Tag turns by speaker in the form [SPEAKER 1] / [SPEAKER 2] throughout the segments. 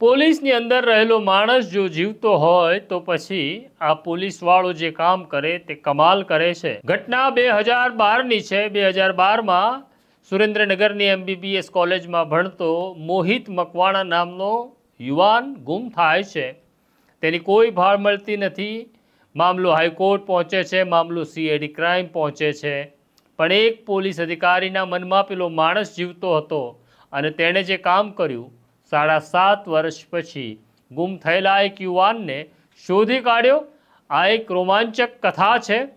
[SPEAKER 1] પોલીસની અંદર રહેલો માણસ જો જીવતો હોય તો પછી આ પોલીસવાળો જે કામ કરે તે કમાલ કરે છે. ઘટના બે હજાર બારની છે. બે હજાર બારમાં સુરેન્દ્રનગરની એમબીબીએસ કોલેજમાં ભણતો મોહિત મકવાણા નામનો યુવાન ગુમ થાય છે. તેની કોઈ ભાળ મળતી નથી. મામલો હાઈકોર્ટ પહોંચે છે. મામલો સીઆઈડી ક્રાઇમ પહોંચે છે. પણ એક પોલીસ અધિકારીના મનમાં પેલો માણસ જીવતો હતો અને તેણે જે કામ કર્યું સાડા સાત વર્ષ પછી ગુમ થયેલા એક યુવાનને શોધી કાઢ્યો. આ એક રોમાંચક કથા છે.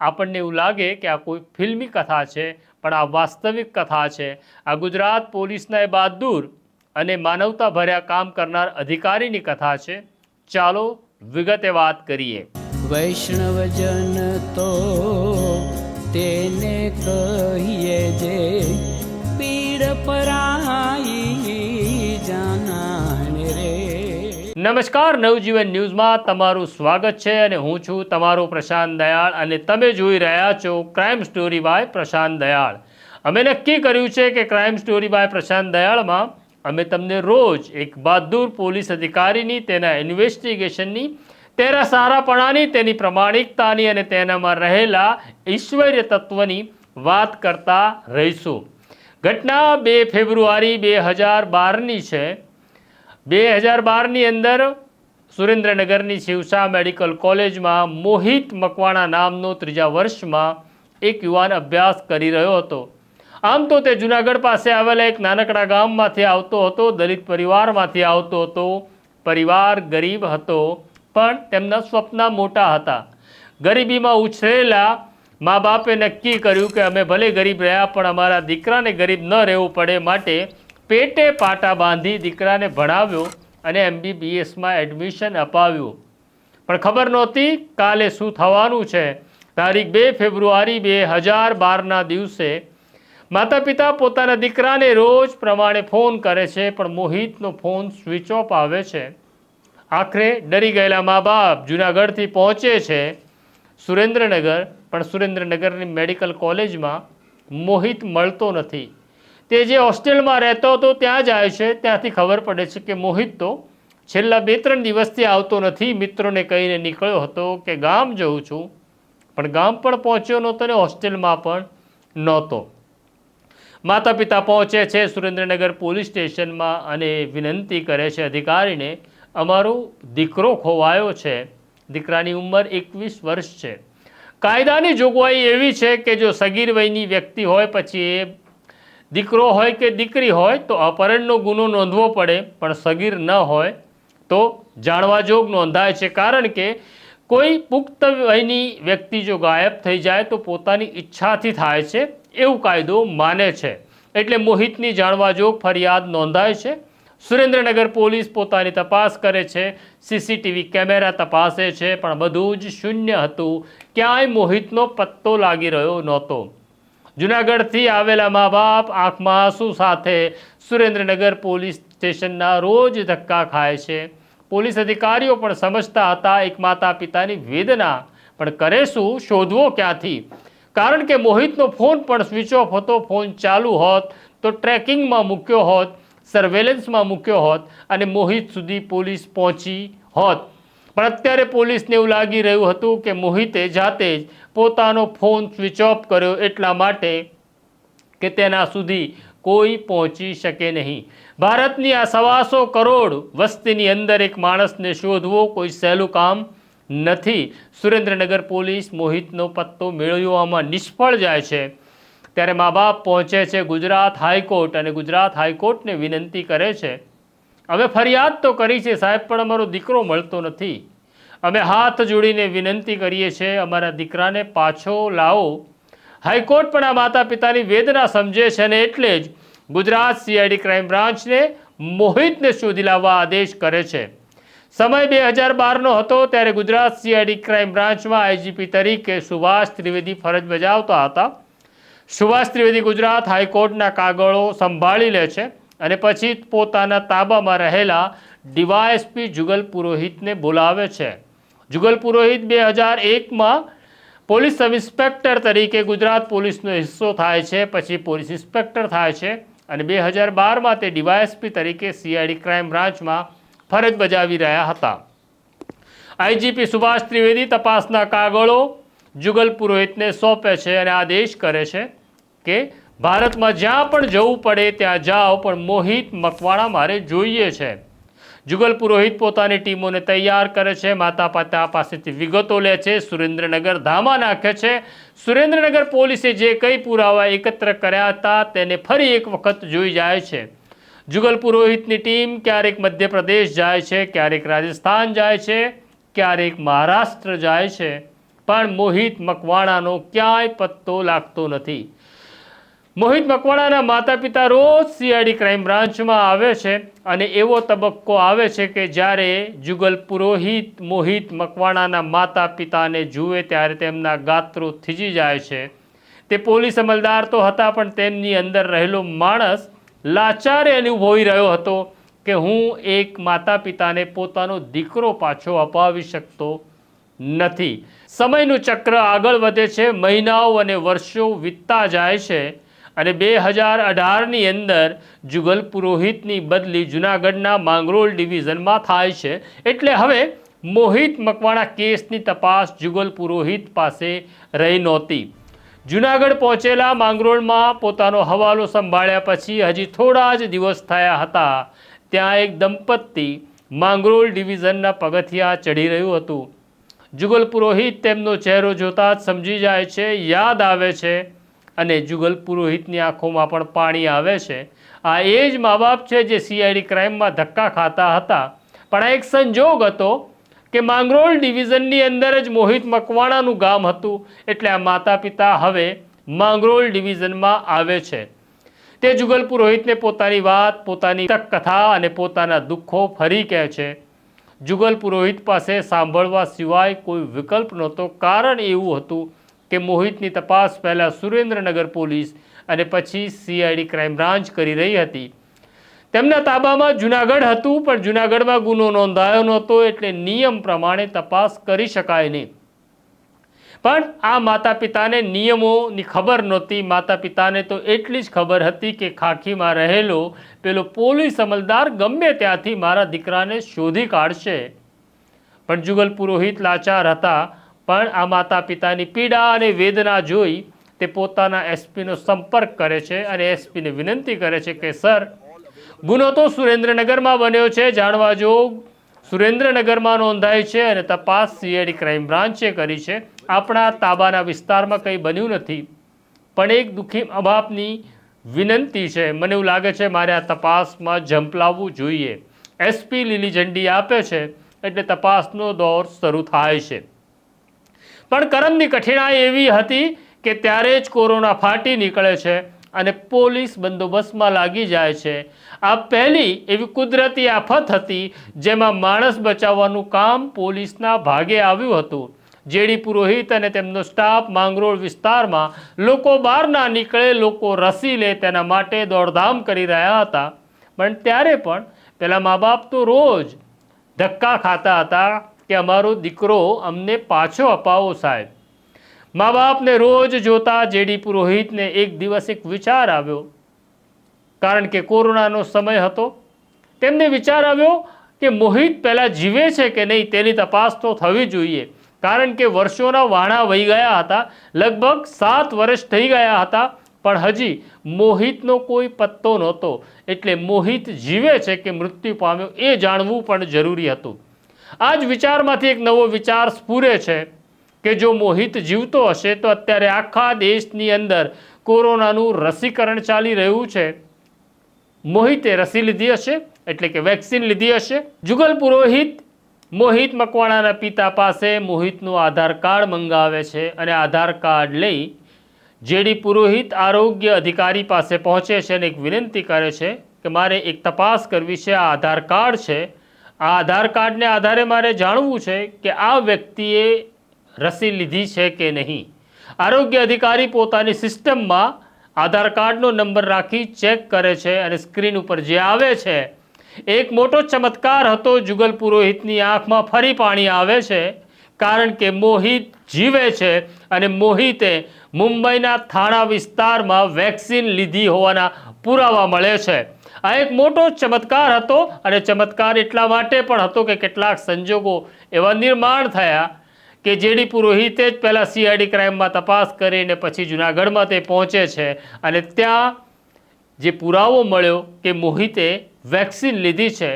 [SPEAKER 1] આપણને એવું લાગે કે આ કોઈ ફિલ્મી કથા છે, પણ આ વાસ્તવિક કથા છે. આ ગુજરાત પોલીસના એ બહાદુર અને માનવતા ભર્યા કામ કરનાર અધિકારીની કથા છે. ચાલો વિગતે વાત કરીએ.
[SPEAKER 2] વૈષ્ણવજન તો તેને કહીએ જે પીડ પરાઈ
[SPEAKER 1] નમસ્કાર, નવજીવન ન્યૂઝમાં તમારું સ્વાગત છે અને હું છું તમારો પ્રશાંત દયાળ અને તમે જોઈ રહ્યા છો crime story by Prashant Dayal. અમે નક્કી કર્યું છે કે ક્રાઇમ સ્ટોરી બાય પ્રશાંત દયાળમાં અમે તમને રોજ એક બહાદુર પોલીસ અધિકારીની, તેના ઇન્વેસ્ટિગેશનની તેના સારાપણાની, તેની પ્રમાણિકતાની અને તેનામાં રહેલા ઈશ્વર્ય તત્વની વાત કરતા રહીશું. ઘટના બે ફેબ્રુઆરી બે હજાર બારની છે. બે હજાર બારની અંદર સુરેન્દ્રનગરની શિવસા મેડિકલ કોલેજમાં મોહિત મકવાણા નામનો ત્રીજા વર્ષમાં એક યુવાન અભ્યાસ કરી રહ્યો હતો. આમ તો તે જુનાગઢ પાસે આવેલા એક નાનકડા ગામમાંથી આવતો હતો, દલિત પરિવારમાંથી આવતો હતો. પરિવાર ગરીબ હતો, પણ તેમના સ્વપ્ન મોટા હતા. ગરીબીમાં ઉછરેલા મા બાપે નક્કી કર્યું કે અમે ભલે ગરીબ રહ્યા, પણ અમારા દીકરાને ગરીબ ન રહેવું પડે માટે પેટે પાટા બાંધી દીકરાને ભણાવ્યો અને એમબીબીએસમાં એડમિશન અપાવ્યું. પણ ખબર નહોતી કાલે શું થવાનું છે. તારીખ બે ફેબ્રુઆરી બે હજાર બારના દિવસે માતા પિતા પોતાના દીકરાને રોજ પ્રમાણે ફોન કરે છે, પણ મોહિતનો ફોન સ્વિચ ઓફ આવે છે. આખરે ડરી ગયેલા મા બાપ જુનાગઢથી પહોંચે છે સુરેન્દ્રનગર, પણ સુરેન્દ્રનગરની મેડિકલ કોલેજમાં મોહિત મળતો નથી. તે જે હોસ્ટેલમાં રહેતો હતો, ત્યાં જાય છે. ત્યાંથી ખબર પડે છે કે મોહિત તો છેલ્લા બે ત્રણ દિવસથી આવતો નથી. મિત્રોને કહીને નીકળ્યો હતો કે, ગામ જઉં છું. પણ ગામ પણ પહોંચ્યો નહોતો ને હોસ્ટેલમાં પણ નહોતો. માતા પિતા પહોંચે છે સુરેન્દ્રનગર પોલીસ સ્ટેશનમાં અને વિનંતી કરે છે અધિકારીને, અમારો દીકરો ખોવાયો છે. દીકરાની ઉંમર એકવીસ વર્ષ છે. કાયદાની જોગવાઈ એવી છે કે જો સગીર વયની વ્યક્તિ હોય, પછી એ દીકરો હોય કે દીકરી હોય તો અપહરણનો ગુનો નોંધવો પડે, પણ સગીર ન હોય તો જાણવા જોગ નોંધાય છે. કારણ કે કોઈ પુખ્ત વયની વ્યક્તિ જો ગાયબ થઈ જાય તો પોતાની ઈચ્છાથી થાય છે, એવું કાયદો માને છે. એટલે મોહિતની જાણવા જોગ ફરિયાદ નોંધાય છે. સુરેન્દ્રનગર પોલીસ પોતાની તપાસ કરે છે, સીસીટીવી કેમેરા તપાસે છે, પણ બધું જ શૂન્ય હતું. ક્યાંય મોહિતનો પત્તો લાગી રહ્યો નહોતો. જુનાગઢથી આવેલા મા બાપ આંખમાં આંસુ સાથે સુરેન્દ્રનગર પોલીસ સ્ટેશનના રોજ ધક્કા ખાય છે. પોલીસ અધિકારીઓ પણ સમજતા હતા એક માતા પિતાની વેદના. પણ કરે શું? શોધવો ક્યાંથી? કારણ કે મોહિતનો ફોન પણ સ્વિચ ઓફ હતો, ફોન ચાલુ હોત તો ટ્રેકિંગમાં મૂક્યો હોત, સર્વેલન્સમાં મૂક્યો હોત અને મોહિત સુધી પોલીસ પહોંચી હોત. પણ અત્યારે પોલીસને એવું લાગી રહ્યું હતું કે મોહિતે જાતે જ પોતાનો ફોન સ્વિચ ઓફ કર્યો એટલા માટે કે તેના સુધી કોઈ પહોંચી શકે નહીં. ભારતની આ સવાસો કરોડ વસ્તીની અંદર એક માણસને શોધવો કોઈ સહેલું કામ નથી. સુરેન્દ્રનગર પોલીસ મોહિતનો પત્તો મેળવવામાં નિષ્ફળ જાય છે. ત્યારે મા બાપ પહોંચે છે ગુજરાત હાઈકોર્ટ અને ગુજરાત હાઈકોર્ટને વિનંતી કરે છે. અમે ફરિયાદ તો કરી છે સાહેબ, પણ અમારો દીકરો મળતો નથી. અમે હાથ જોડીને વિનંતી કરીએ છીએ, અમારા દીકરાને પાછો લાવો. હાઈકોર્ટ પણ આ માતા પિતાની વેદના સમજે છે અને એટલે જ ગુજરાત સીઆઈડી ક્રાઇમ બ્રાન્ચને મોહિતને શોધી લાવવા આદેશ કરે છે. સમય બે હજાર બારનો હતો ત્યારે ગુજરાત સીઆઈડી ક્રાઇમ બ્રાન્ચમાં આઈજીપી તરીકે સુભાષ ત્રિવેદી ફરજ બજાવતા હતા. સુભાષ ત્રિવેદી ગુજરાત હાઈકોર્ટના કાગળો સંભાળી લે છે અને પછી પોતાના તાબામાં રહેલા ડીવાયએસપી જુગલ પુરોહિતને બોલાવે છે. જુગલ પુરોહિત બે હજાર એકમાં પોલીસ સબ ઇન્સ્પેક્ટર તરીકે ગુજરાત પોલીસનો હિસ્સો થાય છે, પછી પોલીસ ઇન્સ્પેક્ટર થાય છે અને બે હજાર બારમાં તે ડીવાયએસપી તરીકે સીઆઈડી ક્રાઇમ બ્રાન્ચમાં ફરજ બજાવી રહ્યા હતા. આઈજીપી સુભાષ ત્રિવેદી તપાસના કાગળો જુગલ પુરોહિતને સોંપે છે અને આદેશ કરે છે કે ભારતમાં જ્યાં પણ જવું પડે ત્યાં જાઓ, પણ મોહિત મકવાણા મારે જોઈએ છે. જુગલ પુરોહિત પોતાની ટીમોને તૈયાર કરે છે. માતા પિતા પાસેથી વિગતો લે છે. સુરેન્દ્રનગર ધામા નાખે છે. સુરેન્દ્રનગર પોલીસે જે કંઈ પુરાવા એકત્ર કર્યા હતા તેને ફરી એક વખત જોઈ જાય છે. જુગલ પુરોહિતની ટીમ ક્યારેક મધ્યપ્રદેશ જાય છે, ક્યારેક રાજસ્થાન જાય છે, ક્યારેક મહારાષ્ટ્ર જાય છે. પણ મોહિત મકવાણાનો ક્યાંય પત્તો લાગતો નથી. મોહિત મકવાણાના માતા પિતા રોજ સીઆઈડી ક્રાઇમ બ્રાન્ચમાં આવે છે અને એવો તબક્કો આવે છે કે જ્યારે જુગલ પુરોહિત મોહિત મકવાણાના માતા પિતાને જુએ ત્યારે તેમના ગાત્રો થીજી જાય છે. તે પોલીસ અમલદાર તો હતા પણ તેમની અંદર રહેલો માણસ લાચારે અનુભવી રહ્યો હતો કે હું એક માતા પિતાને પોતાનો દીકરો પાછો અપાવી શકતો નથી. સમયનું ચક્ર આગળ વધે છે, મહિનાઓ અને વર્ષો વીતતા જાય છે. અને બે હજાર અઢારની અંદર જુગલ પુરોહિતની બદલી જુનાગઢના માંગરોળ ડિવિઝનમાં થાય છે. એટલે હવે મોહિત મકવાણા કેસની તપાસ જુગલ પુરોહિત પાસે રહી નહોતી. જુનાગઢ પહોંચેલા માંગરોળમાં પોતાનો હવાલો સંભાળ્યા પછી હજી થોડા જ દિવસ થયા હતા, ત્યાં એક દંપતી માંગરોળ ડિવિઝનના પગથિયા ચઢી રહ્યું હતું. જુગલ પુરોહિત તેમનો ચહેરો જોતા જ સમજી જાય છે, યાદ આવે છે અને જુગલ પુરોહિતની આંખોમાં પણ પાણી આવે છે. આ એ જ મા બાપ છે જે સીઆઈડી ક્રાઇમમાં ધક્કા ખાતા હતા. પણ આ એક સંજોગ હતો કે માંગરોળ ડિવિઝનની અંદર જ મોહિત મકવાણાનું ગામ હતું. એટલે આ માતા પિતા હવે માંગરોળ ડિવિઝનમાં આવે છે. તે જુગલ પુરોહિતને પોતાની વાત, પોતાની કથા અને પોતાના દુઃખો ફરી કહે છે. જુગલ પુરોહિત પાસે સાંભળવા સિવાય કોઈ વિકલ્પ નહોતો. કારણ એવું હતું કે મોહિતની તપાસ પહેલાં સુરેન્દ્રનગર પોલીસ અને પછી સીઆઈડી ક્રાઇમ બ્રાન્ચ કરી રહી હતી. તેમના તાબામાં જુનાગઢ હતું, પણ જુનાગઢમાં ગુનો નોંધાયો નહોતો એટલે નિયમ પ્રમાણે તપાસ કરી શકાય નહીં. પણ આ માતા પિતાને નિયમોની ખબર નહોતી. માતા પિતાને તો એટલી જ ખબર હતી કે ખાખીમાં રહેલો પેલો પોલીસ અમલદાર ગમે ત્યાંથી મારા દીકરાને શોધી કાઢશે. પણ જુગલ પુરોહિત લાચાર હતા. પણ આ માતા પિતાની પીડા અને વેદના જોઈ તે પોતાના એસપીનો સંપર્ક કરે છે અને એસપીને વિનંતી કરે છે કે, સર, ગુનો તો સુરેન્દ્રનગરમાં બન્યો છે, જાણવા જોગ સુરેન્દ્રનગરમાં નોંધાય છે અને તપાસ સીઆઈડી ક્રાઇમ બ્રાન્ચે કરી છે. આપણા તાબાના વિસ્તારમાં કંઈ બન્યું નથી. પણ એક દુઃખી મા વિનંતી છે. મને એવું લાગે છે મારે આ તપાસમાં ઝંપલાવવું જોઈએ. એસપી લીલી ઝંડી આપે છે એટલે તપાસનો દોર શરૂ થાય છે. પણ કરમની કઠિનાઈ એવી હતી કે ત્યારે જ કોરોના ફાટી નીકળે છે અને પોલીસ બંદોબસ્તમાં લાગી જાય છે. આ પહેલી એવી કુદરતી આફત હતી જેમાં માણસ બચાવવાનું કામ પોલીસના ભાગે આવ્યું હતું. જેડી પુરોહિત અને તેમનો સ્ટાફ માંગરોળ વિસ્તારમાં લોકો બહાર ના નીકળે, લોકો રસી લે તેના માટે દોડધામ કરી રહ્યા હતા. પણ ત્યારે પણ પેલા મા બાપ તો રોજ ધક્કા ખાતા હતા કે અમારો દીકરો અમને પાછો અપાવો સાહેબ. મા બાપને રોજ જોતા જેડી પુરોહિતને એક દિવસ એક વિચાર આવ્યો. કારણ કે કોરોનાનો સમય હતો, તેમને વિચાર આવ્યો કે મોહિત પહેલાં જીવે છે કે નહીં તેની તપાસ તો થવી જોઈએ. કારણ કે વર્ષોના વાણા વહી ગયા હતા, લગભગ સાત વર્ષ થઈ ગયા હતા, પણ હજી મોહિતનો કોઈ પત્તો નહોતો. એટલે મોહિત જીવે છે કે મૃત્યુ પામ્યો એ જાણવું પણ જરૂરી હતું. આ જ વિચારમાંથી એક નવો વિચાર સ્ફૂરે છે કે જો મોહિત જીવતો હશે તો અત્યારે આખા દેશની અંદર કોરોનાનું રસીકરણ ચાલી રહ્યું છે. મોહિતે રસી લીધી હશે, એટલે કે વેક્સિન લીધી હશે. જુગલ પુરોહિત મોહિત મકવાણાના પિતા પાસે મોહિતનું આધાર કાર્ડ મંગાવે છે અને આધાર કાર્ડ લઈ જેડી પુરોહિત આરોગ્ય અધિકારી પાસે પહોંચે છે અને એક વિનંતી કરે છે કે મારે એક તપાસ કરવી છે, આ આધાર કાર્ડ છે. આ આધાર કાર્ડને આધારે મારે જાણવું છે કે આ વ્યક્તિએ રસી લીધી છે કે નહીં. આરોગ્ય અધિકારી પોતાની સિસ્ટમમાં આધાર કાર્ડનો નંબર રાખી ચેક કરે છે અને સ્ક્રીન ઉપર જે આવે છે, એક મોટો ચમત્કાર હતો જુગલ પુરોહિતની આંખમાં ફરી પાણી આવે છે, કારણ કે મોહિત જીવે છે અને મોહિતે મુંબઈના થાણા વિસ્તારમાં વેક્સિન લીધી હોવાના પુરાવા મળે છે. આ એક મોટો ચમત્કાર હતો અને ચમત્કાર એટલા માટે પણ હતો કે કેટલાક સંજોગો એવા નિર્માણ થયા કે જેડી પુરોહિતે જ પહેલાં સીઆઈડી ક્રાઇમમાં તપાસ કરીને પછી જુનાગઢમાં તે પહોંચે છે અને ત્યાં જે પુરાવો મળ્યો કે મોહિતે વેક્સિન લીધી છે,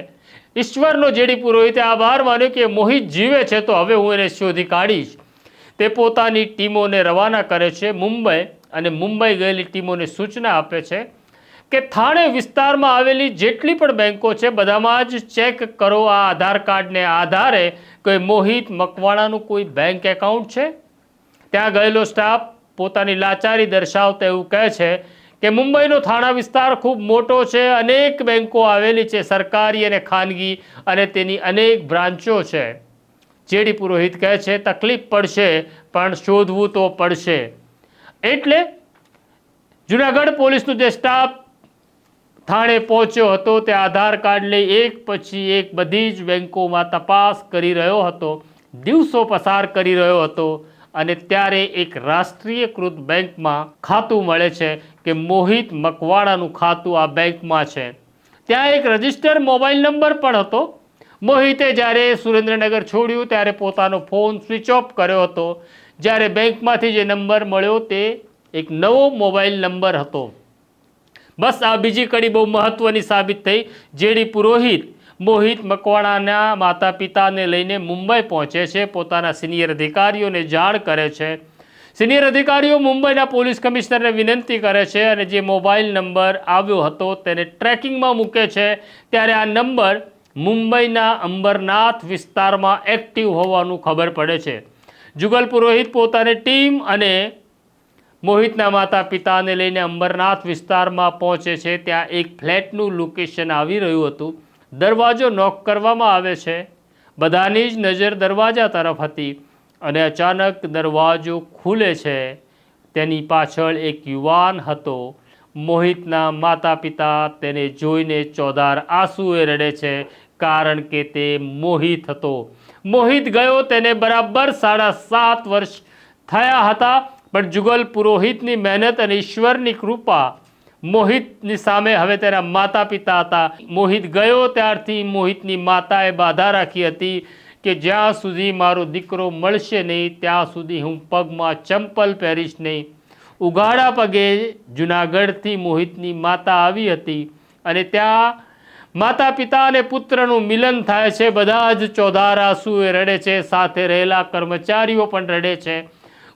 [SPEAKER 1] ઈશ્વરનો જેડી પુરોહિતે આભાર માન્યો કે મોહિત જીવે છે, તો હવે હું એને શોધી કાઢીશ. તે પોતાની ટીમોને રવાના કરે છે મુંબઈ અને મુંબઈ ગયેલી ટીમોને સૂચના આપે છે કે થાણે વિસ્તારમાં આવેલી જેટલી પણ બેંકો છે, બધામાં જ ચેક કરો આ આધાર કાર્ડને આધારે કોઈ મોહિત મકવાણાનું કોઈ બેંક એકાઉન્ટ છે? ત્યાં ગયેલો સ્ટાફ પોતાની લાચારી દર્શાવતા એવું કહે છે કે મુંબઈનો થાણા વિસ્તાર ખૂબ મોટો છે, અનેક બેંકો આવેલી છે, સરકારી અને ખાનગી, અને તેની અનેક બ્રાન્ચો છે. જેડી પુરોહિત કહે છે, તકલીફ પડશે, પણ શોધવું તો પડશે. એટલે જુનાગઢ પોલીસનું જે સ્ટાફ થાણે પહોંચ્યો હતો તે આધાર કાર્ડ લઈ એક પછી એક બધી જ બેંકોમાં તપાસ કરી રહ્યો હતો, દિવસો પસાર કરી રહ્યો હતો અને ત્યારે એક રાષ્ટ્રીયકૃત બેંકમાં ખાતું મળે છે કે મોહિત મકવાણાનું ખાતું આ બેંકમાં છે. ત્યાં એક રજિસ્ટર મોબાઈલ નંબર પણ હતો. મોહિતે જ્યારે સુરેન્દ્રનગર છોડ્યું ત્યારે પોતાનો ફોન સ્વિચ ઓફ કર્યો હતો. જ્યારે બેંકમાંથી જે નંબર મળ્યો તે એક નવો મોબાઈલ નંબર હતો. બસ આ બીજી કડી બહુ મહત્વની સાબિત થઈ, જેડી પુરોહિત મોહિત મકવાણાના માતા પિતાને લઈને મુંબઈ પહોંચે છે, પોતાના સિનિયર અધિકારીઓને જાણ કરે છે. સિનિયર અધિકારીઓ મુંબઈના પોલીસ કમિશનરને વિનંતી કરે છે અને જે મોબાઈલ નંબર આવ્યો હતો તેને ટ્રેકિંગમાં મૂકે છે, ત્યારે આ નંબર મુંબઈના અંબરનાથ વિસ્તારમાં એક્ટિવ હોવાનું ખબર પડે છે. જુગલ પુરોહિત પોતાની ટીમ અને મોહિતના માતા પિતાને લઈને અંબરનાથ વિસ્તારમાં પહોંચે છે. ત્યાં એક ફ્લેટનું લોકેશન આવી રહ્યું હતું. દરવાજો નોક કરવામાં આવે છે. બધાની જ નજર દરવાજા તરફ હતી અને અચાનક દરવાજો ખુલે છે. તેની પાછળ એક યુવાન હતો. મોહિતના માતા પિતા તેને જોઈને ચોધાર આંસુએ રડે છે કારણ કે તે મોહિત હતો. મોહિત ગયો, તેને બરાબર સાડા સાત વર્ષ થયા હતા. પણ જુગલ પુરોહિતની મહેનત અને ઈશ્વરની કૃપા મોહિતની સામે હવે તેના માતા પિતા હતા. મોહિત ગયો ત્યારથી મોહિતની માતાએ બાધા રાખી હતી કે જ્યાં સુધી મારો દીકરો મળશે નહીં, ત્યાં સુધી હું પગમાં ચંપલ પહેરીશ નહીં. ઉઘાડા પગે જુનાગઢથી મોહિતની માતા આવી હતી અને ત્યાં માતા પિતા અને પુત્રનું મિલન થાય છે. બધા જ ચોધાર એ રડે છે, સાથે રહેલા કર્મચારીઓ પણ રડે છે.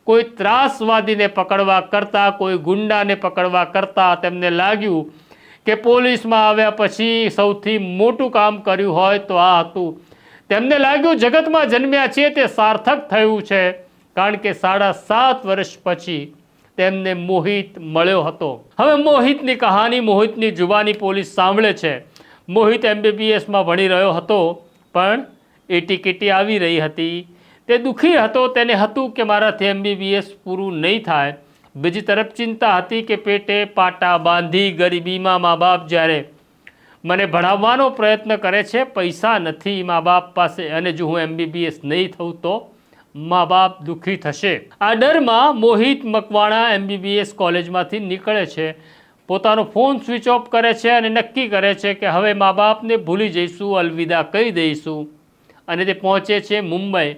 [SPEAKER 1] કોઈ ત્રાસવાદીને પકડવા કરતાં, કોઈ ગુંડાને પકડવા કરતાં તેમને લાગ્યું કે પોલીસમાં આવ્યા પછી સૌથી મોટું કામ કર્યું હોય તો આ હતું. તેમને લાગ્યું જગતમાં જન્મ્યા છીએ તે સાર્થક થયું છે, કારણ કે સાડા સાત વર્ષ પછી તેમને મોહિત મળ્યો હતો. હવે મોહિતની કહાની, મોહિતની જુબાની પોલીસ સાંભળે છે. મોહિત એમબીબીએસમાં ભણી રહ્યો હતો, પણ એ ટિકિટી આવી રહી હતી. તે દુઃખી હતો, તેને હતું કે મારાથી એમબીબીએસ પૂરું નહીં થાય. બીજી તરફ ચિંતા હતી કે પેટે પાટા બાંધી ગરીબીમાં મા બાપ જ્યારે મને ભણાવવાનો પ્રયત્ન કરે છે, પૈસા નથી મા બાપ પાસે અને જો હું એમબીબીએસ નહીં થઉં તો મા બાપ દુઃખી થશે. આ ડરમાં મોહિત મકવાણા એમબીબીએસ કોલેજમાંથી નીકળે છે. પોતાનો ફોન સ્વિચ ઓફ કરે છે અને નક્કી કરે છે કે હવે મા બાપને ભૂલી જઈશું, અલવિદા કહી દઈશું. અને તે પહોંચે છે મુંબઈ.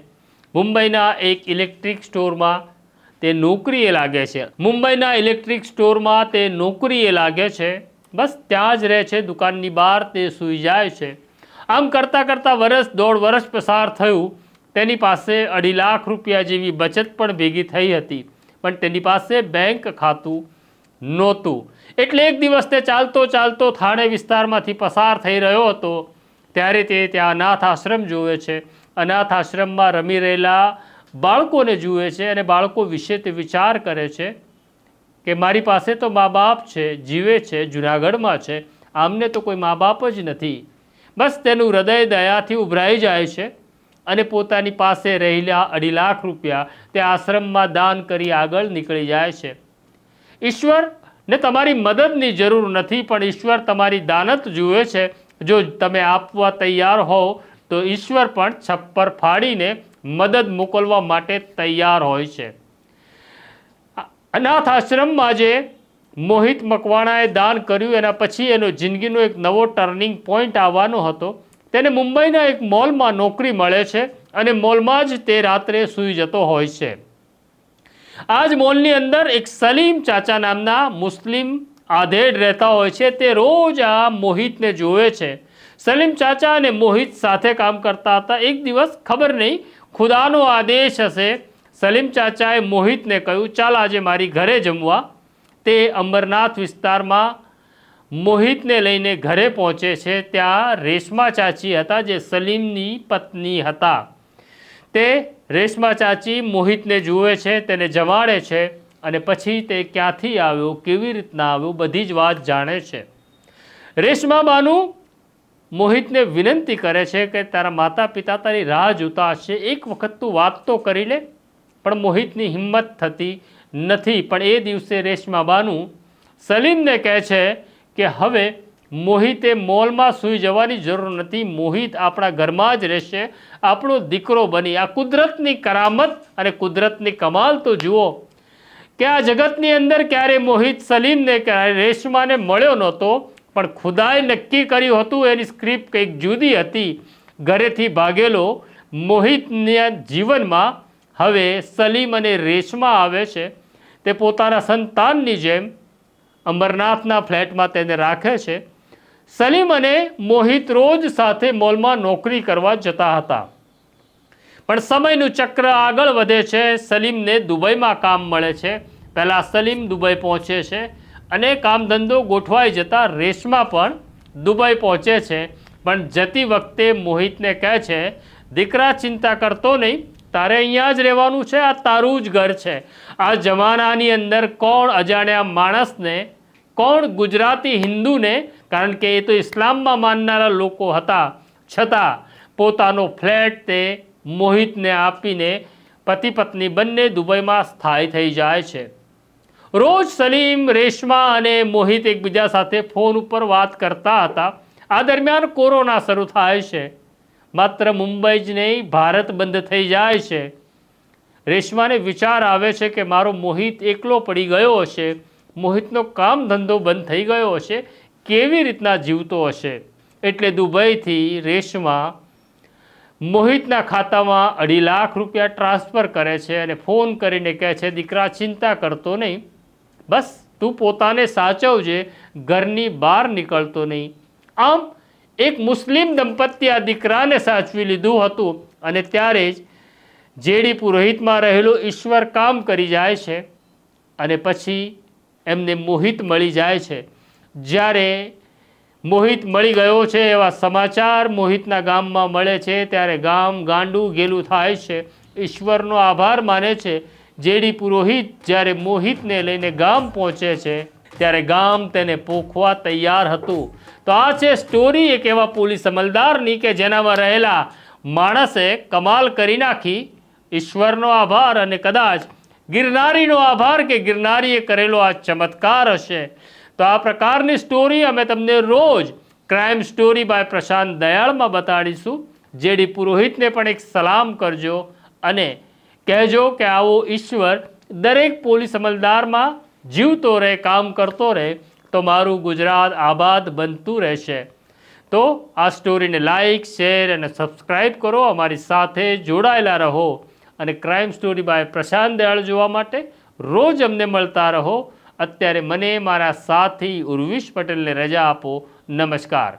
[SPEAKER 1] મુંબઈના એક ઇલેક્ટ્રિક સ્ટોરમાં તે નોકરીએ લાગે છે. મુંબઈના ઇલેક્ટ્રિક સ્ટોરમાં તે નોકરીએ લાગે છે. બસ ત્યાં જ રહે છે, દુકાનની બહાર તે સૂઈ જાય છે. આમ કરતાં કરતાં વર્ષ દોઢ વર્ષ પસાર થયું. તેની પાસે અઢી લાખ રૂપિયા જેવી બચત પણ ભેગી થઈ હતી. પણ તેની પાસે બેંક ખાતું નહોતું. એટલે એક દિવસ તે ચાલતો ચાલતો થાણે વિસ્તારમાંથી પસાર થઈ રહ્યો હતો. ત્યારે તે ત્યાં અનાથ આશ્રમ જુએ છે. અનાથ આશ્રમમાં રમી રહેલા બાળકોને જુએ છે અને બાળકો વિશે તે વિચાર કરે છે કે મારી પાસે તો મા બાપ છે, જીવે છે, જુનાગઢમાં છે. આમને તો કોઈ મા બાપ જ નથી. બસ તેનું હૃદય દયાથી ઉભરાઈ જાય છે અને પોતાની પાસે રહેલા અઢી લાખ રૂપિયા તે આશ્રમમાં દાન કરી આગળ નીકળી જાય છે. ઈશ્વર ને તમારી મદદની જરૂર નથી, પણ ઈશ્વર તમારી દાનત જુએ છે. જો તમે આપવા તૈયાર હોવ તો ઈશ્વર પણ છપ્પર ફાડીને મદદ મોકલવા માટે તૈયાર હોય છે. અનાથ આશ્રમમાં જે મોહિત મકવાણાએ દાન કર્યું, એના પછી એનો જિંદગીનો એક નવો ટર્નિંગ પોઈન્ટ આવવાનો હતો. તેને મુંબઈના એક મોલમાં નોકરી મળે છે અને મોલમાં જ તે રાત્રે સૂઈ જતો હોય છે. આ જ મોલની અંદર એક સલીમ ચાચા નામના મુસ્લિમ આધેડ રહેતા હોય છે. તે રોજ આ મોહિતને જોવે છે. સલીમ ચાચા અને મોહિત સાથે કામ કરતા હતા એક દિવસ ખબર નહીં ખુદાનો આદેશ હશે સલીમ ચાચાએ મોહિતને કહ્યું ચાલ આજે મારી ઘરે જમવા તે અંબરનાથ વિસ્તારમાં મોહિતને લઈને ઘરે પહોંચે છે ત્યાં રેશમા ચાચી હતા જે સલીમની પત્ની હતા તે રેશમા ચાચી મોહિતને જુએ છે તેને જમાડે છે અને પછી તે ક્યાંથી આવ્યો કેવી રીતના આવ્યો બધી જ વાત જાણે છે। રેશમા બાનું મોહિતને વિનંતી કરે છે કે તારા માતા પિતા તારી રાહ જોતા હશે. એક વખત તું વાત તો કરી લે, પણ મોહિતની હિંમત થતી નથી. પણ એ દિવસે રેશમા બાનું સલીમને કહે છે કે હવે મોહિતે મોલમાં સૂઈ જવાની જરૂર નથી. મોહિત આપણા ઘરમાં જ રહેશે. આપણો દીકરો બની. આ કુદરતની કરામત અને કુદરતની કમાલ તો જુઓ કે આ જગતની અંદર ક્યારે મોહિત સલીમને રેશમાને મળ્યો નહોતો પણ ખુદાએ નક્કી કર્યું હતું, એની સ્ક્રિપ્ટ કંઈક જુદી હતી. ઘરેથી ભાગેલો, મોહિતના જીવનમાં હવે સલીમ અને રેશમા આવે છે. તે પોતાના સંતાનની જેમ અમરનાથના ફ્લેટમાં તેને રાખે છે. સલીમ અને મોહિત રોજ સાથે મોલમાં નોકરી કરવા જતા હતા. પણ સમયનું ચક્ર આગળ વધે છે. સલીમને દુબઈમાં કામ મળે છે. પહેલાં સલીમ દુબઈ પહોંચે છે. અને કામ ધંધો ગોઠવાઈ જતા રેશમા પણ દુબઈ પહોંચે છે. પણ જતી વખતે મોહિતને કહે છે, દીકરા, ચિંતા કરતો નહીં. તારે અહીંયા જ રહેવાનું છે. આ તારું જ ઘર છે. આ જમાનાની અંદર કોણ અજાણ્યા માણસને, કોણ ગુજરાતી હિન્દુને? કારણ કે એ તો ઇસ્લામમાં માનનારા લોકો હતા. છતાં પોતાનો ફ્લેટ તે મોહિતને આપીને પતિ પત્ની બંને દુબઈમાં સ્થાયી થઈ જાય છે. રોજ સલીમ, રેશમા અને મોહિત એકબીજા સાથે ફોન ઉપર વાત કરતા હતા. આ દરમિયાન કોરોના શરૂ થાય છે. માત્ર મુંબઈ જ નહીં, ભારત બંધ થઈ જાય છે. રેશમાને વિચાર આવે છે કે મારો મોહિત એકલો પડી ગયો હશે. મોહિતનો કામ ધંધો બંધ થઈ ગયો હશે. કેવી રીતના જીવતો હશે? એટલે દુબઈથી રેશમા મોહિતના ખાતામાં અઢી લાખ રૂપિયા ટ્રાન્સફર કરે છે અને ફોન કરીને કહે છે, દીકરા, ચિંતા કરતો નહીં. બસ તું પોતાને સાચવજે, ઘરની બહાર નીકળતો નહીં. આમ, એક મુસ્લિમ દંપતી આ દીકરાને સાચવી લીધું હતું અને ત્યારે જ જેડી પુરોહિતમાં રહેલો ઈશ્વર કામ કરી જાય છે અને પછી એમને મોહિત મળી જાય છે. જ્યારે મોહિત મળી ગયો છે એવા સમાચાર મોહિતના ગામમાં મળે છે, ત્યારે ગામ ગાંડું ગેલું થાય છે. ઈશ્વરનો આભાર માને છે જેડી પુરોહિત જ્યારે મોહિતને લઈને ગામ પહોંચે છે, ત્યારે ગામ તેને પોખવા તૈયાર હતું. તો આ છે સ્ટોરી એક એવા પોલીસ અમલદારની કે જેનામાં રહેલા માણસે કમાલ કરી નાખી. ઈશ્વરનો આભાર અને કદાચ ગિરનારીનો આભાર કે ગિરનારીએ કરેલો આ ચમત્કાર હશે. તો આ પ્રકારની સ્ટોરી અમે તમને રોજ ક્રાઇમ સ્ટોરી બાય પ્રશાંત દયાળમાં બતાડીશું. જેડી પુરોહિતને પણ એક સલામ કરજો અને કહેજો કે આવો ઈશ્વર દરેક પોલીસ અમલદારમાં જીવતો રહે, કામ કરતો રહે, તો મારું ગુજરાત આબાદ બનતું રહેશે. તો આ સ્ટોરીને લાઇક શેર અને સબસ્ક્રાઈબ કરો, અમારી સાથે જોડાયેલા રહો અને crime story by Prashant Dayal જોવા માટે રોજ અમને મળતા રહો. અત્યારે મને, મારા સાથી ઉર્વિશ પટેલને રજા આપો. નમસ્કાર.